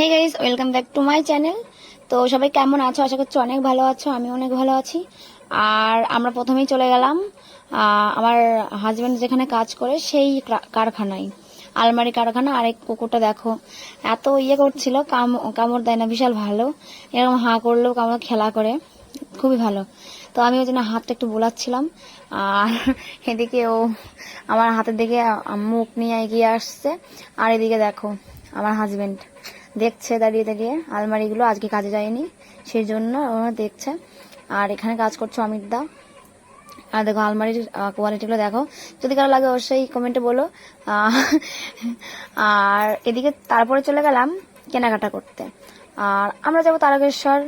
Hey guys welcome back to my channel তো সবাই কেমন আছো? আশা করছি অনেক ভালো আছো আমি অনেক ভালো আছি। আর আমরা প্রথমেই চলে গেলাম আমার হাজব্যান্ড যেখানে কাজ করে সেই কারখানায়, আলমারি কারখানা। আর এই কুকুরটা দেখো, এত ইয়ে করছিল, কাম- কামড় দেয় না, বিশাল ভালো। এরকম হাঁ করলেও কামড় খেলা করে, খুবই ভালো। তো আমি ওই জন্য হাতটা একটু বোলাচ্ছিলাম। আর এদিকে ও, আমার হাতের দিকে মুখ নিয়ে এগিয়ে আসছে। আর এদিকে দেখো, আমার হাজবেন্ড দেখছে দাঁড়িয়ে দাঁড়িয়ে। আলমারিগুলো আজকে কাজে যায়নি সেই জন্য ওরা দেখছে। আর এখানে কাজ করছে অমিত দা। আর দেখো আলমারির কোয়ালিটিগুলো দেখো। যদি কারও লাগে অবশ্যই কমেন্টে বলো। আর এদিকে তারপরে চলে গেলাম কেনাকাটা করতে। আর আমরা যাব তারকেশ্বর।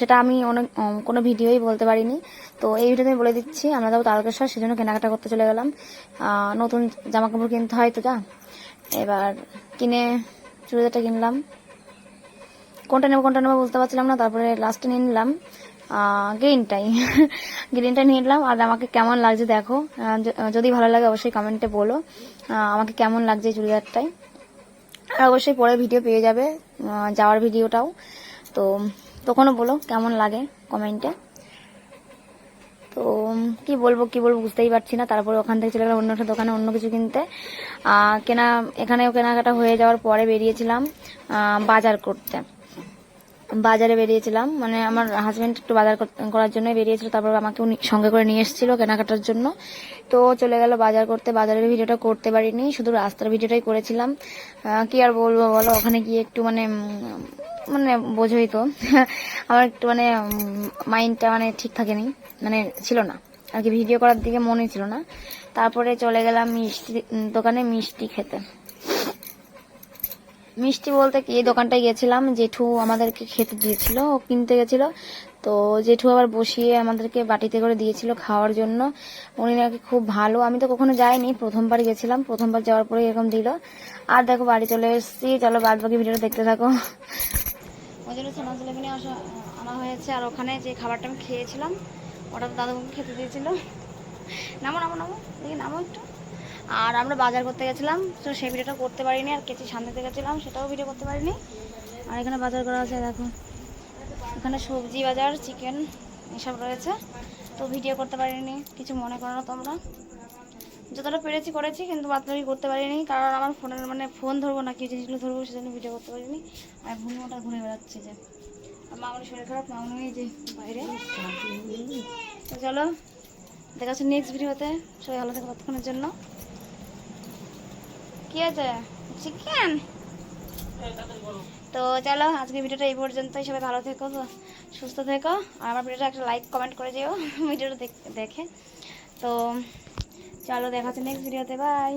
সেটা আমি অনেক কোনো ভিডিওই বলতে পারিনি। তো এই ভিডিওতে আমি বলে দিচ্ছি, আমরা যাব তারকেশ্বর, সেজন্য কেনাকাটা করতে চলে গেলাম। নতুন জামা কাপড় কিনতে হয় তো যা। এবার কিনে চুড়িদারটা কিনলাম। কোনটা নেব কোনটা নেব বুঝতে পারছিলাম না, তারপরে লাস্টে নিয়ে নিলাম গ্রিনটাই গ্রিনটা নিয়ে নিলাম, আর আমাকে কেমন লাগছে দেখো যদি ভালো লাগে অবশ্যই কমেন্টে বলো আমাকে কেমন লাগছে চুড়িদারটাই আর অবশ্যই পরে ভিডিও পেয়ে যাবে যাওয়ার ভিডিওটাও তো, তখনও বলো, কেমন লাগে কমেন্টে তো কি বলব কি বলব বুঝতেই পারছি না। তারপরে ওখান থেকে চলে গেলাম অন্য একটা দোকানে অন্য কিছু কিনতে। কেনা, এখানেও কেনাকাটা হয়ে যাওয়ার পরে বেরিয়েছিলাম বাজার করতে। বাজারে বেরিয়েছিলাম মানে আমার হাজব্যান্ড একটু বাজার করার জন্য বেরিয়েছিল, তারপর আমাকে সঙ্গে করে নিয়ে এসেছিল কেনাকাটার জন্য। তো চলে গেল বাজার করতে, বাজারের ভিডিওটা করতে পারিনি, শুধু রাস্তার ভিডিওটাই করেছিলাম। কি আর বলব বলো, ওখানে গিয়ে একটু মানে মানে বোঝোই তো। আমার একটু মানে মাইন্ডটা মানে ঠিক থাকেনি। মানে ছিল না। আর কি ভিডিও করার দিকে মনে ছিল না। তারপরে চলে গেলাম মিষ্টি দোকানে মিষ্টি খেতে। মিষ্টি বলতে কি, এই দোকানটায় গেছিলাম। জেঠু আমাদেরকে খেতে দিয়েছিল, ও কিনতে গেছিল। তো জেঠু আবার বসিয়ে আমাদেরকে বাটিতে করে দিয়েছিল খাওয়ার জন্য। উনি নাকি খুব ভালো। আমি তো কখনো যাইনি, প্রথমবার গেছিলাম। প্রথমবার যাওয়ার পরে এরকম দিল। আর দেখো, বাড়ি চলে এসেছি। চলো বাদ বাকি ভিডিওটা দেখতে থাকো। ওই জন্য জিলেবিনি আসা, আনা হয়েছে। আর ওখানে যে খাবারটা আমি খেয়েছিলাম, ওটা দাদুকে খেতে দিয়েছিল। নামো নামো নামো, দেখি নামো একটু। আর আমরা বাজার করতে গেছিলাম, তো সেই ভিডিওটা করতে পারিনি, আর কেচি সামনেতে গেছিলাম, সেটাও ভিডিও করতে পারিনি। আর এখানে বাজার করা আছে, দেখো। এখানে সবজি বাজার চিকেন এসব রয়েছে। তো ভিডিও করতে পারিনি, কিছু মনে করো না তোমরা। যতটা পেরেছি করেছি, কিন্তু বাদবাকি করতে পারিনি, কারণ আমার ফোনের মানে ফোন ধরবো না, কি জিনিসগুলো ধরবো সেজন্য ভিডিও করতে পারিনি। আর ভূমিটা ঘুরে বেড়াচ্ছে যে। আর শরীর খারাপ মামুনি যে বাইরে। তো চলো, দেখা হচ্ছে নেক্সট ভিডিওতে সবাই ভালো থাকে ততক্ষণের জন্য। কি আছে চিকেন তো চলো আজকে ভিডিওটা এই পর্যন্তই। সবাই ভালো থেকো, সুস্থ থেকো। আর আমার ভিডিওটা একটা লাইক কমেন্ট করে যেও ভিডিওটা দেখে। তো চলো দেখা হচ্ছে নেক্সট ভিডিওতে বাই